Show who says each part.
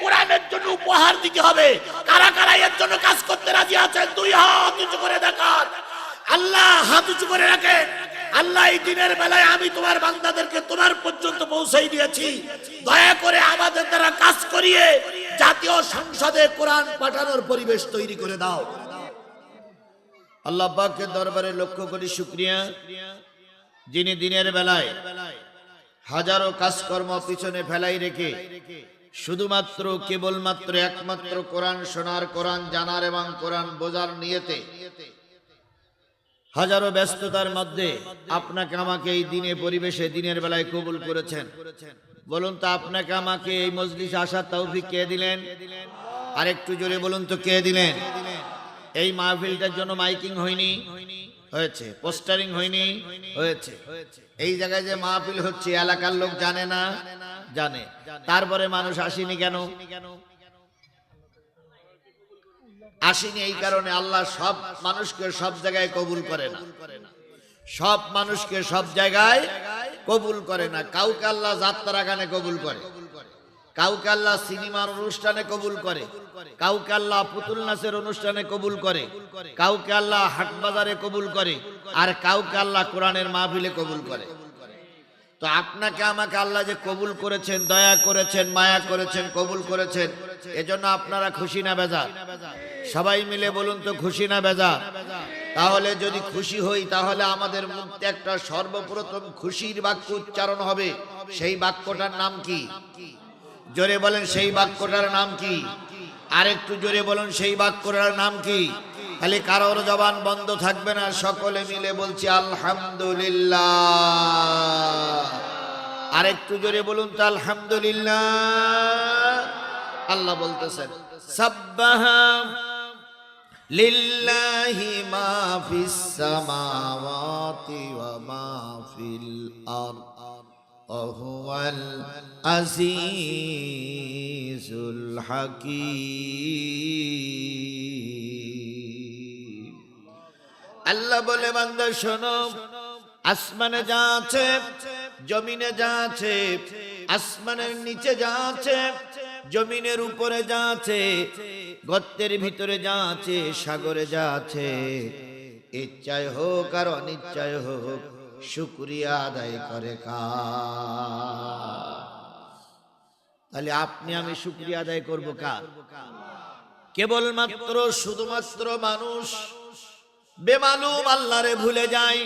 Speaker 1: কোরআনের জন্য উপহার দিতে হবে। কারা কারা এর জন্য কাজ করতে রাজি আছেন, দুই হাত উঁচু করে আল্লাহ হাত উঁচু করে রাখেন। আল্লাহ এই দিনের বেলায় আমি তোমার বান্দাদেরকে তোমার পর্যন্ত পৌঁছাই দিয়েছি। দয়া করে আমাদের দ্বারা কাজ করিয়ে জাতীয় সংসদে কোরআন পাঠানোর পরিবেশ তৈরি করে দাও।
Speaker 2: আল্লাহ পাকের দরবারে লক্ষ্য করি শুক্রিয়া। যিনি দিনের বেলায় হাজারো কাজকর্ম পিছনে ফেলাই রেখে শুধুমাত্র কেবলমাত্র একমাত্র কোরআন শোনার, কোরআন জানার এবং কোরআন বোঝার নিয়েতে হাজারো ব্যস্ততার মধ্যে আপনাকে আমাকে এই দিনে পরিবেশে দিনের বেলায় কবুল করেছেন। বলুন তো, আপনাকে আমাকে এই মজলিস আসার তৌফিক কে দিলেন? আর একটু জোরে বলুন তো, কে দিলেন? এই মাহফিলটার জন্য মাইকিং হয়নি? হয়েছে। পোস্টারিং হয়নি? হয়েছে। এই জায়গায় যে মাহফিল হচ্ছে, এলাকার লোক জানে না। জানে। তারপরে মানুষ আসেনি কেন? আসেনি এই কারণে আল্লাহ সব মানুষকে সব জায়গায় কবুল করে না। সব মানুষকে সব জায়গায় কবুল করে না। কাউকে আল্লাহ যাত্রা গানে কবুল করে। কাউকে আল্লাহ সিনেমার অনুষ্ঠানে কবুল করে। কাউকে আল্লাহ পুতুল নাচের অনুষ্ঠানে কবুল করে। কাউকে আল্লাহ হাট বাজারে কবুল করে। আর কাউকে আল্লাহ কোরআনের মাহফিলে কবুল করে। তো আপনাকে আমাকে আল্লাহ যে কবুল করেছেন, দয়া করেছেন, মায়া করেছেন, কবুল করেছেন, এজন্য আপনারা খুশি না বেজা। সবাই মিলে বলুন তো খুশি না বেজা? তাহলে যদি খুশি হই, তাহলে আমাদের মুখে একটা সর্বপ্রথম খুশির বাক্য উচ্চারণ হবে। সেই বাক্যটার নাম কি? জোরে বলেন, সেই বাক্যটার নাম কি? আরেকটু জোরে বলুন, সেই বাক্যটার নাম কি? খালি কারোর জবান বন্ধ থাকবে না, সকলে মিলে বলছি আলহামদুলিল্লাহ। আর একটু জোরে বলুন তো, আলহামদুলিল্লাহ। আল্লাহ বলতেছেন সাব্বাহা লিল্লাহি আল্লাহ বলে, বান্দা, শোনো, আসমানে যা আছে, জমিনে যা আছে, আসমানের নিচে যা আছে, জমিনের উপরে যা আছে, গর্তের ভিতরে যা আছে, সাগরে যা আছে, ইচ্ছায় হোক আর অনিচ্ছায় হোক, শুক্রিয়া আদায় করে কার? তাহলে আপনি আমি শুক্রিয়া আদায় করব কার? কেবলমাত্র, শুধুমাত্র মানুষ বেমালুম আল্লাহরে ভুলে যায়।